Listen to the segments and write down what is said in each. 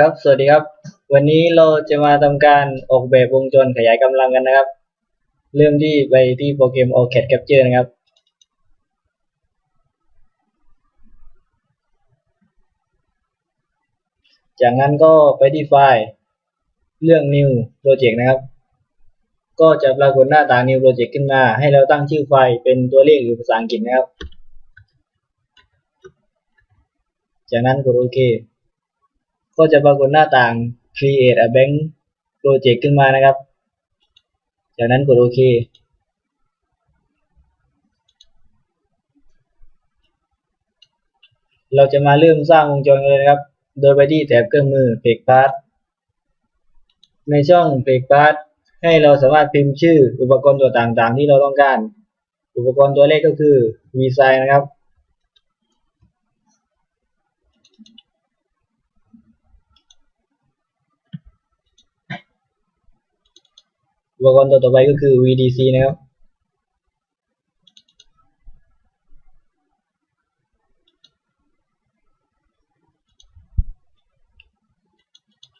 ครับ สวัสดีครับ วันนี้เราจะมาทำการออกแบบวงจรขยายกำลังกันนะครับ เริ่มที่ไปที่โปรแกรม OCAD Capture นะครับ จากนั้นก็ไปที่ไฟล์เรื่อง New Project นะครับ ก็จะปรากฏหน้าต่าง New Project ขึ้นมา ให้เราตั้งชื่อไฟล์เป็นตัวเลขหรือภาษาอังกฤษนะครับ จากนั้นกดโอเค ก็จะปรากฏหน้าต่าง create a bank project ขึ้นมานะครับ จากนั้นกดโอเคเราจะมาเริ่มสร้างวงจรกันเลยนะครับ โดยไปที่แถบเครื่องมือ p a g p a t h ในช่อง p a g p a t h ให้เราสามารถพิมพ์ชื่ออุปกรณ์ตัวต่างๆ ที่เราต้องการ อุปกรณ์ตัวแรกก็คือ vSign นะครับ อุปกรณ์ตัวต่อไปก็คือ VDC นะครับ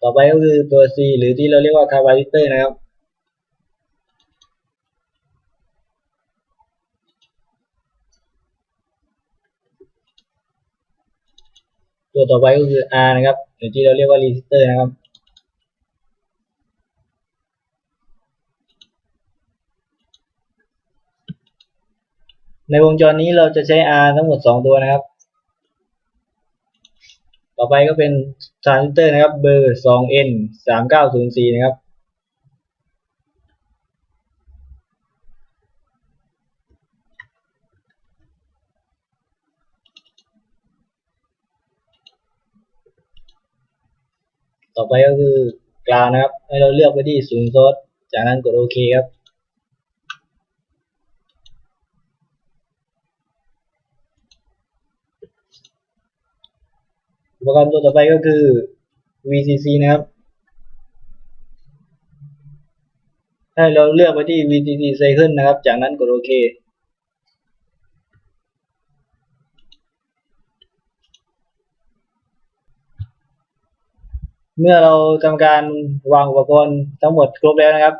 ต่อไปก็คือตัว C หรือที่เราเรียกว่า Capacitor นะครับ ตัวต่อไปก็คือ R นะครับ หรือที่เราเรียกว่า Resistor นะครับ ในวงจรนี้เราจะใช้ R ทั้งหมด 2 ตัวนะครับ ต่อไปก็เป็นทรานซิสเตอร์นะครับ เบอร์ 2N 3904 นะครับ ต่อไปก็คือกลางนะครับ ให้เราเลือกไปที่ศูนย์โซดจากนั้นกดโอเคครับ อุ ปกรณ์ตัวต่อไปก็คือ VCC นะครับ ให้เราเลือกไปที่ VCC Cycle นะครับ จากนั้นกดโอเค เมื่อเราทำการวางอุปกรณ์ทั้งหมดครบแล้วนะครับ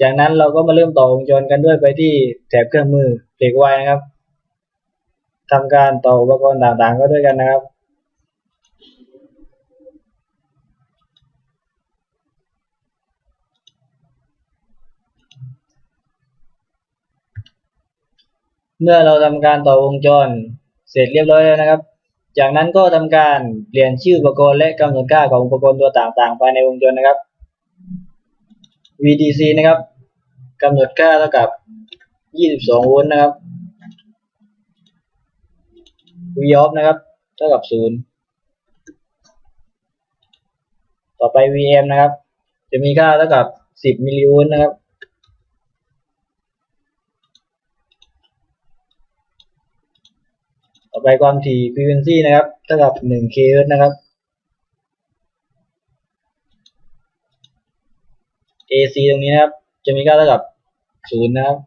จากนั้นเราก็มาเริ่มต่อวงจรกันด้วยไปที่แถบเครื่องมือเบรกไวนะครับทำการต่ออุปกรณ์ต่างๆ ก็ด้วยกันนะครับ เมื่อเราทำการต่อวงจรเสร็จเรียบร้อยแล้วนะครับ จากนั้นก็ทำการเปลี่ยนชื่ออุปกรณ์และกำหนดค่าของอุปกรณ์ตัวต่างๆภายในวงจรนะครับ VDC นะครับกำหนดค่าเท่ากับ 22 โวลต์นะครับ Voff นะครับ เท่ากับ 0 ต่อไป VM นะครับ จะมีค่าเท่ากับ 10 มิลลิโวลต์นะครับ ต่ อไปความถี่ frequency นะครับเท่ากับ 1 kHz นะครับ AC ตรงนี้นะครับ จะมีค่าเท่ากับ 0 นะครับ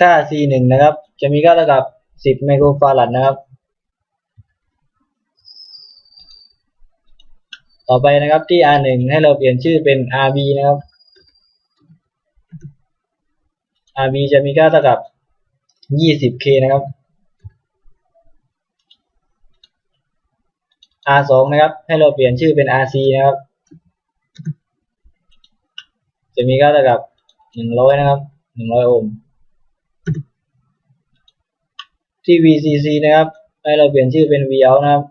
ค่า C1 นะครับ จะมีค่าเท่ากับ 10 ไมโครฟาราดนะครับ ต่อไปนะครับที่ R1 ให้เราเปลี่ยนชื่อเป็น RB นะครับ RB จะมีค่าเท่ากับ 20K นะครับ R2 นะครับ ให้เราเปลี่ยนชื่อเป็น RC นะครับ จะมีค่าเท่ากับ 100 นะครับ 100 โอห์มที่ VCC นะครับ ให้เราเปลี่ยนชื่อเป็น Vout นะครับ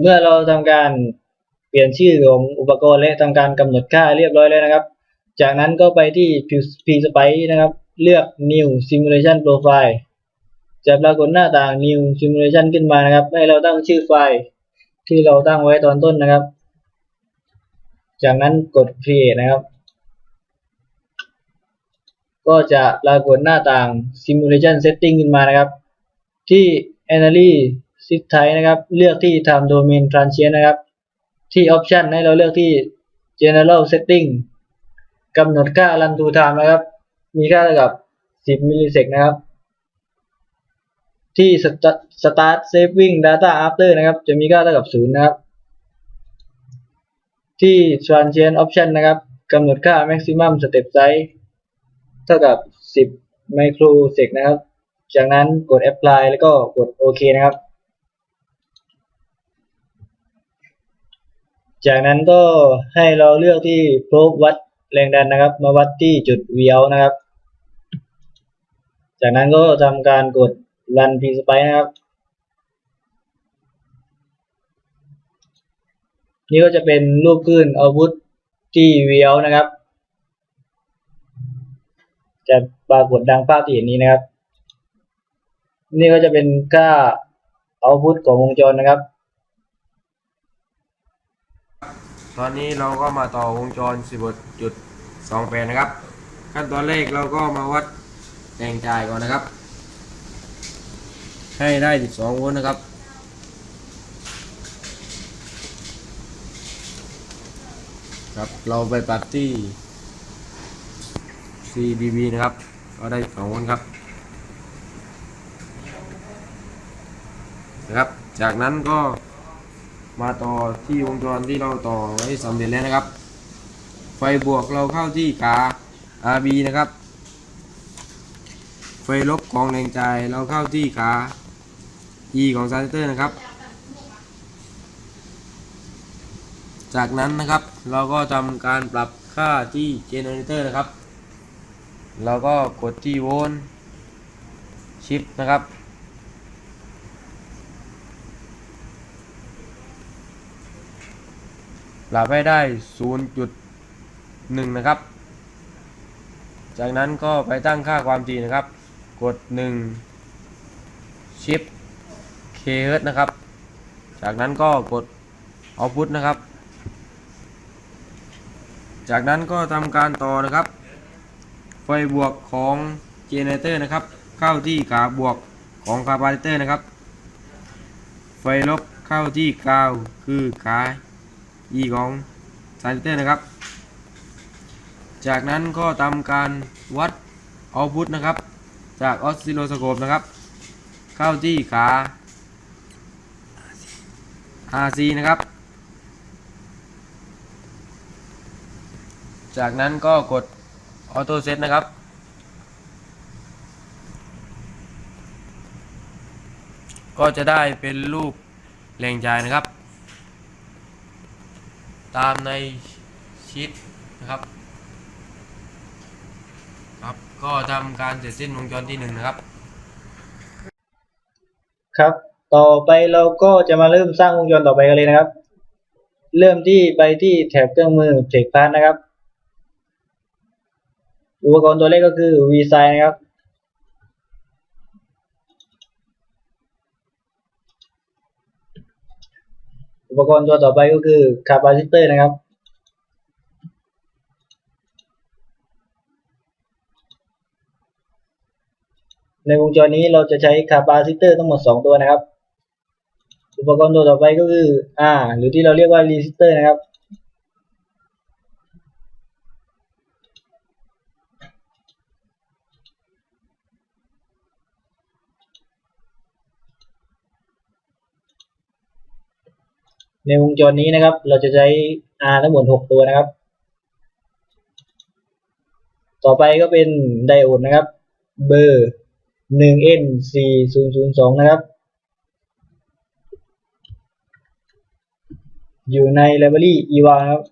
เมื่อเราทำการ เปลี่ยนชื่อของอุปกรณ์และทำการกำหนดค่าเรียบร้อยแล้วนะครับ จากนั้นก็ไปที่ PSpice นะครับ เลือก New Simulation Profile จะปรากฏหน้าต่าง New Simulation ขึ้นมานะครับ ให้เราตั้งชื่อไฟล์ที่เราตั้งไว้ตอนต้นนะครับ จากนั้นกด Create นะครับ ก็จะปรากฏหน้าต่าง Simulation Setting ขึ้นมานะครับ ที่ Analysis Type นะครับ เลือกที่ Time Domain Transient นะครับ ที่ Option ให้เราเลือกที่ General Setting กำหนดค่า Run to Time นะครับ มีค่าเท่ากับ 10 มิลลิเซกนะครับ ที่ start saving data after นะครับ จะมีค่าเท่ากับ 0 นะครับ ที่ transient option นะครับกำหนดค่า maximum step size เท่ากับ 10 microsec นะครับ จากนั้นกด apply แล้วก็กดโอเคนะครับ จากนั้นก็ให้เราเลือกที่ probe วัดแรงดันนะครับ มาวัดที่จุด vout นะครับ จากนั้นก็ทำการกด run p spice นะครับ นี่ก็จะเป็นรูปขึ้น output ที่ vout นะครับ จะปรากฏดังภาพที่เห็นนี้นะครับ นี่ก็จะเป็นค่า output ของวงจรนะครับ ตอนนี้เราก็มาต่อวงจร 11.28 นะครับ ขั้นตอนแรกเราก็มาวัดแรงจ่ายก่อนนะครับ ให้ได้ 12 โวลต์นะครับ ครับเราไปปรับที่ CDB นะครับ ก็ได้ 2 โวลต์ครับนะครับ จากนั้นก็ มาต่อที่วงจรที่เราต่อไว้สำเร็จแล้วนะครับ ไฟบวกเราเข้าที่ขา RB นะครับ ไฟลบของแรงจ่ายเราเข้าที่ขา E ของซาร์เตอร์นะครับ จากนั้นนะครับเราก็ทำการปรับค่าที่เจเนเรเตอร์นะครับ เราก็กดที่โวลต์ชิปนะครับ ปรับให้ได้ 0.1 นะครับ จากนั้นก็ไปตั้งค่าความถี่นะครับ กด1ชิป k เฮิร์ตนะครับ จากนั้นก็กด output นะครับ จากนั้นก็ทำการต่อนะครับ ไฟบวกของเจเนเตอร์นะครับ เข้าที่ขาบวกของคาร์บาเรเตอร์นะครับ ไฟลบเข้าที่กาวคือขา E ของซาลิเตอร์นะครับ จากนั้นก็ทำการวัดเอาพุทนะครับ จากออสซิโลสโคปนะครับ เข้าที่ขา RC นะครับ จากนั้นก็กดออโต้เซตนะครับก็จะได้เป็นรูปแรงจ่ายนะครับ ตามในชีตนะครับครับ ก็ทำการเสร็จสิ้นวงจรที่หนึ่งนะครับ ครับ ต่อไปเราก็จะมาเริ่มสร้างวงจรต่อไปกันเลยนะครับ เริ่มที่ไปที่แถบเครื่องมือเทคพาร์นะครับ อุปกรณ์ตัวแรกก็คือ v s i นะครับ อุปกรณ์ตัวต่อไปก็คือคาปาซิเตอร์นะครับ ในวงจรนี้เราจะใช้คาปาซิเตอร์ทั้งหมด 2 ตัวนะครับ อุปกรณ์ตัวต่อไปก็คือ R หรือที่เราเรียกว่ารีสิสเตอร์นะครับ ในวงจรนี้นะครับ เราจะใช้ R ทั้งหมด6ตัวนะครับ ต่อไปก็เป็นไดโอดนะครับ เบอร์ 1N 4002 นะครับ อยู่ใน library EVA ครับ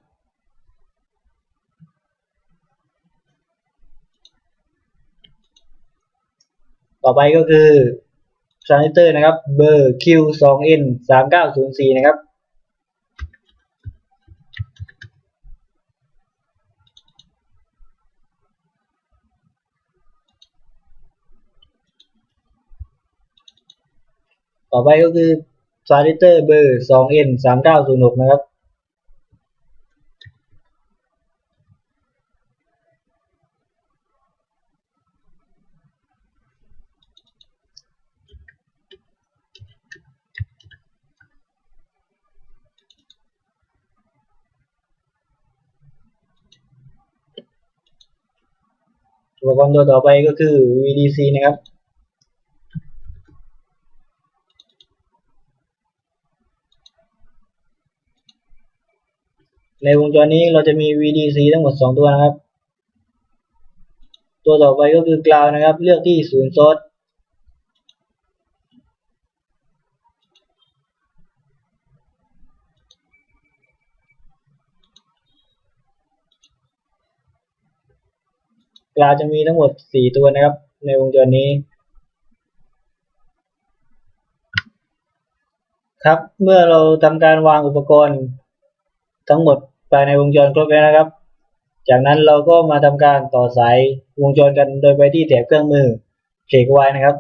ต่อไปก็คือ transistor นะครับ เบอร์ Q2N 3904 นะครับ ต่อไปก็คือ transistor เบอร์ 2N 3906นะครับ อุปกรณ์ตัวต่อไปก็คือ VDC นะครับ ในวงจรนี้เราจะมี VDC ทั้งหมด 2 ตัวนะครับ ตัวต่อไปก็คือกราวนะครับ เลือกที่ศูนย์โซดกราวจะมีทั้งหมด 4 ตัวนะครับ ในวงจรนี้ ครับ เมื่อเราทำการวางอุปกรณ์ ทั้งหมดภายในวงจรครบแล้วนะครับ จากนั้นเราก็มาทำการต่อสายวงจรกันโดยไปที่แถบเครื่องมือเพลกไว้นะครับ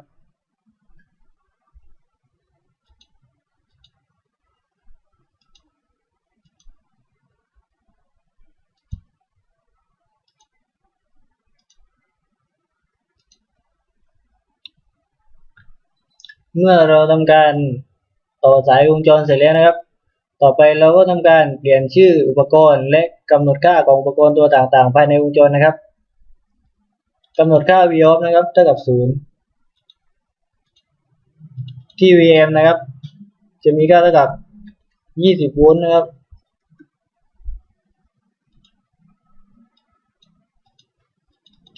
เมื่อเราทำการต่อสายวงจรเสร็จแล้วนะครับ ต่อไปเราก็ทำการเปลี่ยนชื่ออุปกรณ์ และกำหนดค่าของอุปกรณ์ตัวต่างๆ ภายในวงจรนะครับกำหนดค่า voff นะครับเท่ากับศูนย์ที่ vm นะครับ จะมีค่าเท่ากับ20โวลต์นะครับ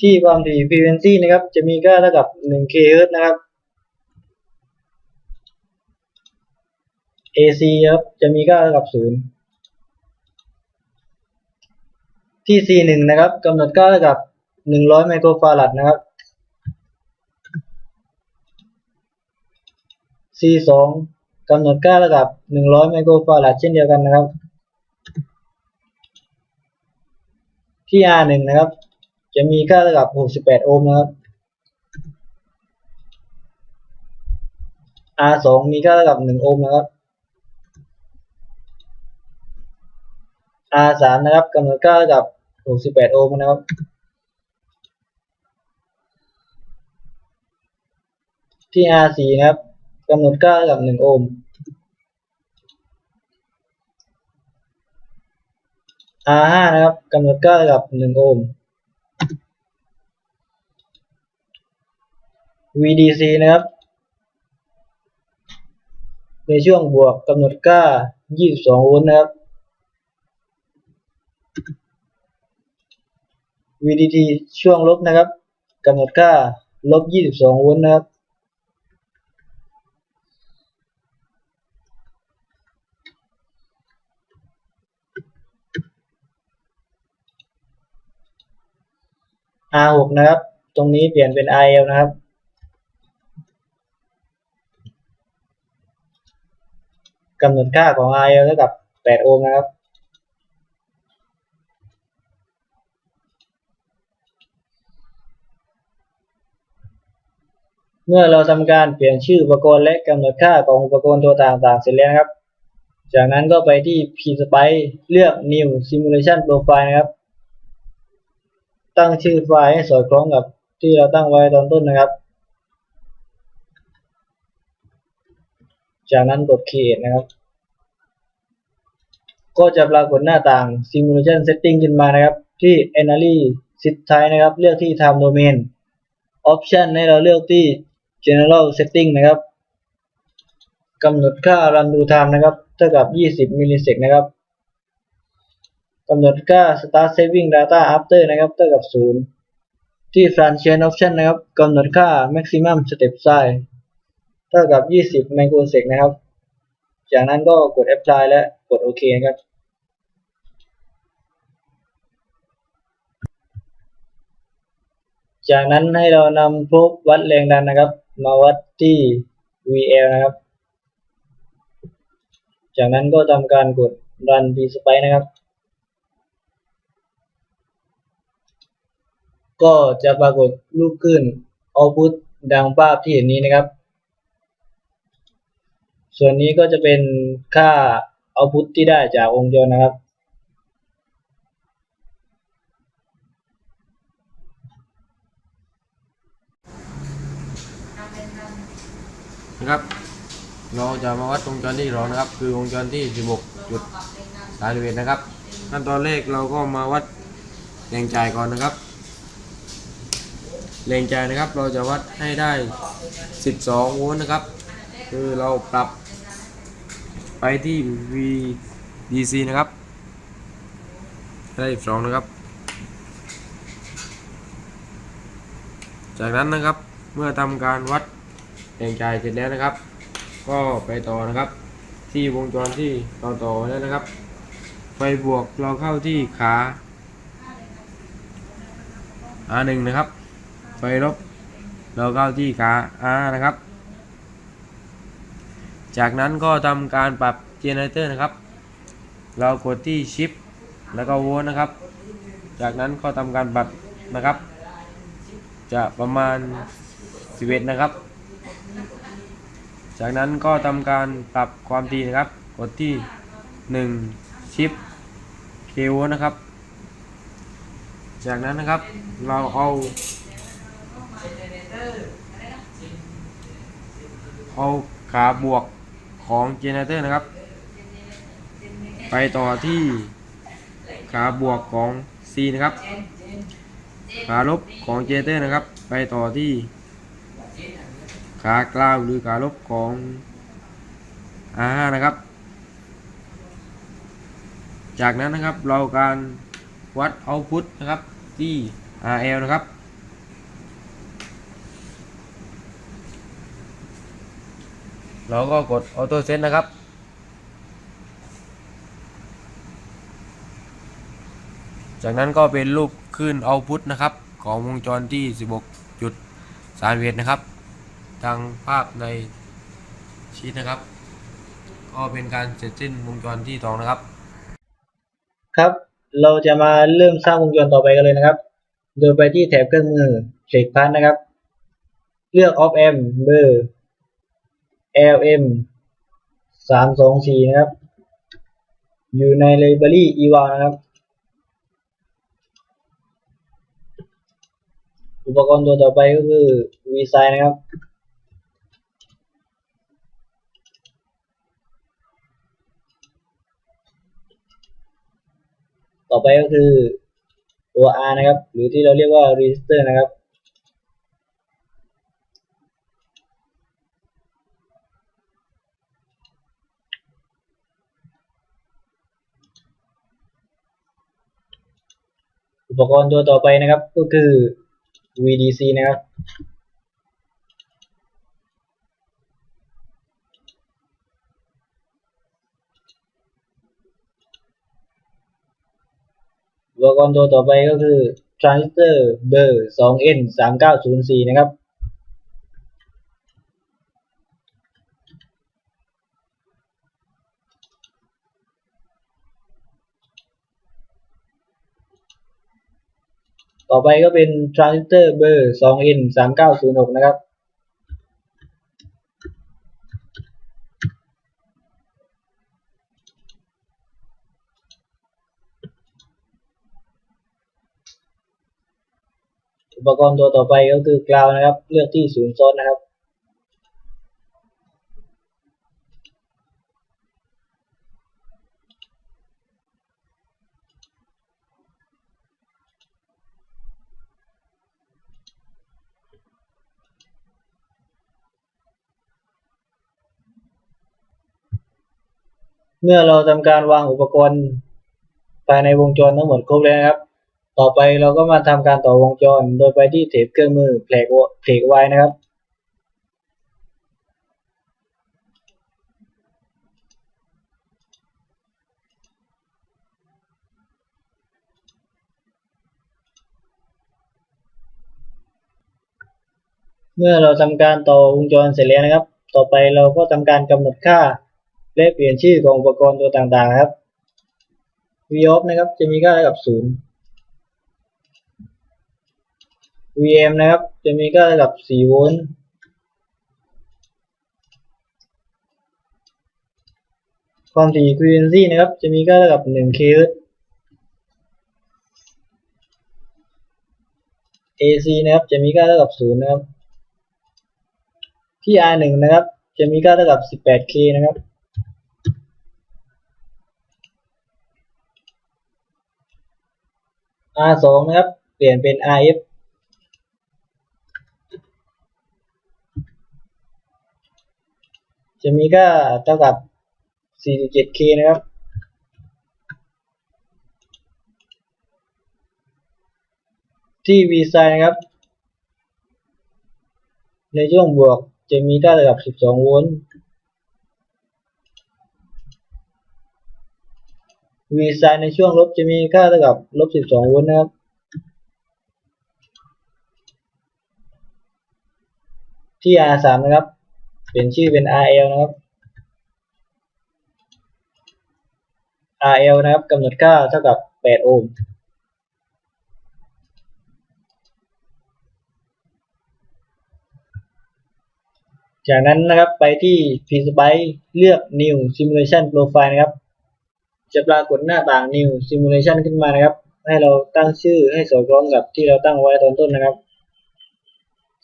ที่ความถี่ frequency นะครับ จะมีค่าเท่ากับ1 kHz นะครับ AC ครับจะมีค่าเท่ากับศูนย์ที่ C1 นะครับกำหนดค่าเท่ากับ100ไมโครฟารัดนะครับ C2 กำหนดค่าเท่ากับ100ไมโครฟารัดเช่นเดียวกันนะครับ ที่ R1 นะครับ จะมีค่าเท่ากับ68โอห์มนะครับ R2 มีค่าเท่ากับ1โอห์มนะครับ R3 นะครับกำหนดค่ากับ68โอห์มนะครับที่ R4 นะครับกำหนดค่ากับ1โอห์ม R5 นะครับกำหนดค่ากับ1โอห์ม VDC นะครับ ในช่วงบวกกำหนดค่า 22 โวลต์นะครับ VDT ช่วงลบนะครับกำหนดค่าลบ 22 โวลต์นะครับ R6 นะครับ ตรงนี้เปลี่ยนเป็น IL นะครับ กำหนดค่าของ IL เท่ากับ 8 โอห์มนะครับ เมื่อเราทำการเปลี่ยนชื่ออุปกรณ์และกำหนดค่าของอุปกรณ์ตัวต่างๆ เสร็จแล้วนะครับ จากนั้นก็ไปที่ pSpice เลือก New Simulation Profile นะครับ ตั้งชื่อไฟล์ให้สอดคล้องกับที่เราตั้งไว้ตอนต้นนะครับ จากนั้นกด Create นะครับ ก็จะปรากฏหน้าต่าง Simulation Setting ขึ้นมานะครับ ที่ Analysis Type นะครับ เลือกที่ Time Domain Option ให้เราเลือกที่ General Setting นะครับกำหนดค่า Run to Time นะครับเท่ากับ 20 มิลลิเซกนะครับกำหนดค่า Start Saving Data After นะครับเท่ากับ 0 ที่ Function Option นะครับกำหนดค่า Maximum Step Size เท่ากับ 20 ไมโครเซกนะครับ จากนั้นก็กด Apply และกดโอเคนะครับ จากนั้นให้เรานำโปรบวัดแรงดันนะครับ มาวัดที่ VL นะครับ จากนั้นก็ทำการกด Run pSpice นะครับ ก็จะปรากฏรูปขึ้น Output ดังภาพที่เห็นนี้นะครับ ส่วนนี้ก็จะเป็นค่า Output ที่ได้จากวงจรนะครับ นะครับ เราจะมาวัดวงจรที่สองนะครับ คือวงจรที่ 16จุดสายเวทนะครับขั้นตอนแรกเราก็มาวัดแรงจ่ายก่อนนะครับแรงใจนะครับ เราจะวัดให้ได้ 12 โวลต์นะครับ คือเราปรับไปที่ VDC นะครับ ได้ 12 นะครับ จากนั้นนะครับ เมื่อทำการวัด แรงใจเสร็จแล้วนะครับ ก็ไปต่อนะครับ ที่วงจรที่เราต่อแล้วนะครับ ไฟบวกเราเข้าที่ขา R1 นะครับ ไฟลบเราเข้าที่ขา R นะครับ จากนั้นก็ทำการปรับเจเนเรเตอร์นะครับ เรากดที่ชิปแล้วก็โวลต์นะครับ จากนั้นก็ทำการปรับนะครับ จะประมาณ11นะครับ จากนั้นก็ทำการปรับความถี่นะครับ กดที่ 1 ชิป k โวนะครับ จากนั้นนะครับเราเอาเอาขาบวกของเจเนเตอร์นะครับ ไปต่อที่ขาบวกของ C นะครับ ขาลบของเจเนเตอร์นะครับ ไปต่อที่ ขากลาวหรือขาลบของ R5 นะครับ จากนั้นนะครับเราการวัดเอาพุตนะครับที่ RL นะครับ เราก็กดออโต้เซตนะครับจากนั้นก็เป็นรูปขึ้นเอาพุตนะครับ ของวงจรที่ 16.3เวทนะครับ ทางภาพในชีตนะครับ ก็เป็นการเสร็จสิ้นวงจรที่สองนะครับ ครับ เราจะมาเริ่มสร้างวงจรต่อไปกันเลยนะครับ โดยไปที่แถบเครื่องมือเ e กพันนะครับ เลือก Op Amp เบอร์ LM สามสองสี่นะครับ อยู่ใน Library eval นะครับ อุปกรณ์ตัวต่อไปก็คือ VSign นะครับ ต่อไปก็คือตัว R นะครับ หรือที่เราเรียกว่า resistor นะครับอุปกรณ์ตัวต่อไปนะครับก็คือ VDC นะครับ อุปกรณ์ตัวต่อไปก็คือ transistor เบอร์ 2N 3904 นะครับ ต่อไปก็เป็น transistor เบอร์ 2N 3906 นะครับ อุปกรณ์ตัวต่อไปก็คือกราวนะครับ เลือกที่ศูนย์โซนนะครับเมื่อเราทำการวางอุปกรณ์ภายในวงจรทั้งหมดครบแล้วนะครับ ต่อไปเราก็มาทำการต่อวงจร โดยไปที่เทปเครื่องมือเพลกเพลกไว้นะครับ เมื่อเราทำการต่อวงจรเสร็จแล้วนะครับ ต่อไปเราก็ทำการกำหนดค่าและเปลี่ยนชื่อของอุปกรณ์ตัวต่างๆ ครับ v o f นะครับ จะมีค่าเท่ากับ0 VM นะครับ จะมีค่าเท่ากับ 4 โวลต์ความถี่ frequency นะครับ จะมีค่าเท่ากับ 1 kHz AC นะครับ จะมีค่าเท่ากับ 0 นะครับ ที่ R1 นะครับ จะมีค่าเท่ากับ 18K นะครับ R2 นะครับ เปลี่ยนเป็น RF จะมีค่าเท่ากับ 47k นะครับ ที่ V ไซนะครับ ในช่วงบวกจะมีค่าเท่ากับ 12 โวลต์ V ไซในช่วงลบจะมีค่าเท่ากับลบ 12 โวลต์นะครับที่ R3 นะครับ เป็นชื่อเป็น RL นะครับ RL นะครับกำหนดค่าเท่ากับ 8 โอห์มจากนั้นนะครับไปที่ PSpice เลือก New Simulation Profile นะครับ จะปรากฏหน้าต่าง New Simulation ขึ้นมานะครับ ให้เราตั้งชื่อให้สอดคล้องกับที่เราตั้งไว้ตอนต้นนะครับ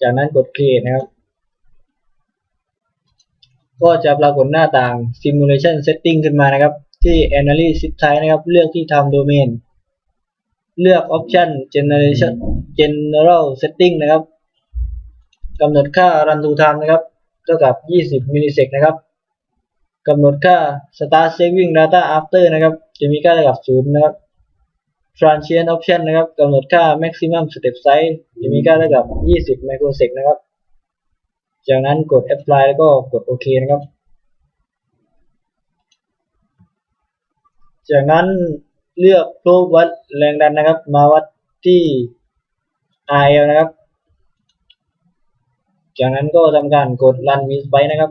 จากนั้นกด Create นะครับ ก็จะปรากฏหน้าต่าง Simulation Setting ขึ้นมานะครับ ที่ Analyze Zip Type นะครับ เลือกที่ Time Domain เลือก Option Generation General Setting นะครับกำหนดค่า Run to Time นะครับเท่ากับ 20 มิลลิเซกนะครับกำหนดค่า Start Saving Data After นะครับ จะมีค่าเท่ากับ0นะครับ Transient Option นะครับกำหนดค่า Maximum Step Size จะมีค่าเท่ากับ 20 ไมโครเซกนะครับ จากนั้นกด Apply แล้วก็กดโอเคนะครับ จากนั้นเลือกรูปวัดแรงดันนะครับ มาวัดที่ RL นะครับ จากนั้นก็ทำการกด Run m i s p y นะครับ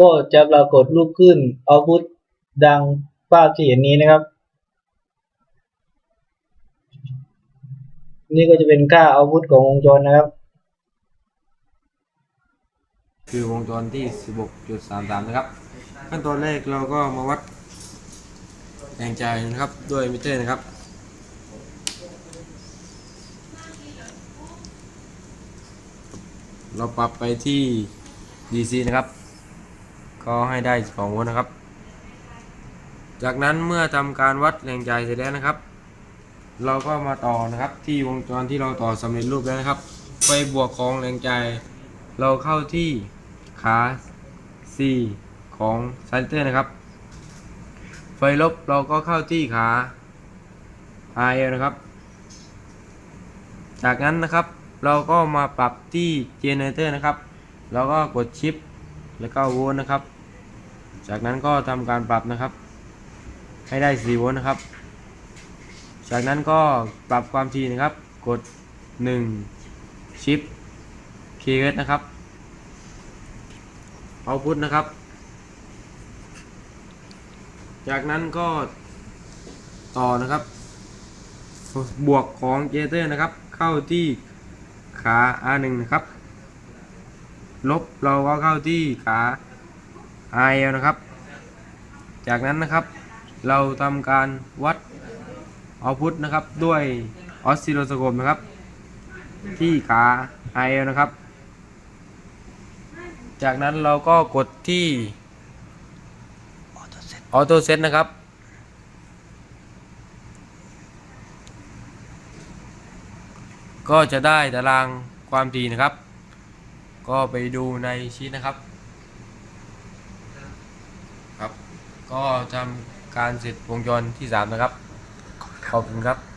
ก็จะปรากฏรูปขึ้น Output ดังภาพที่เห็นนี้นะครับ นี่ก็จะเป็นค่า Output ของวงจรนะครับ คือวงจรที่ 16.33 นะครับ ขั้นตอนแรกเราก็มาวัดแรงใจนะครับด้วยมิเตอร์นะครับเราปรับไปที่ DC นะครับ ก็ให้ได้2โวลต์นะครับ จากนั้นเมื่อทำการวัดแรงใจเสร็จแล้วนะครับ เราก็มาต่อนะครับ ที่วงจรที่เราต่อสำเร็จรูปแล้วนะครับ ไฟบวกของแรงใจ เราเข้าที่ขา C ของซันเตอร์นะครับ ไฟลบเราก็เข้าที่ขา RL นะครับ จากนั้นนะครับเราก็มาปรับที่เจเนเตอร์นะครับเราก็กดชิปแล้วก็โวลต์นะครับ จากนั้นก็ทำการปรับนะครับ ให้ได้ 4 โวลต์นะครับ จากนั้นก็ปรับความถี่นะครับ กด 1 ชิป KS นะครับ เอาพุทนะครับ จากนั้นก็ต่อนะครับ บวกของเจเตอร์นะครับ เข้าที่ขา R1 นะครับ ลบเราก็เข้าที่ขา RL นะครับ จากนั้นนะครับ เราทำการวัด เอาพุทนะครับด้วยออสซิโลสโคปนะครับ ที่ขา RL นะครับ จากนั้นเราก็กดที่ออโต้เซตนะครับ ก็จะได้ตารางความถี่นะครับ ก็ไปดูในชีตนะครับ ครับ ก็ทำการเสร็จวงจรที่ 3 นะครับ ขอบคุณครับ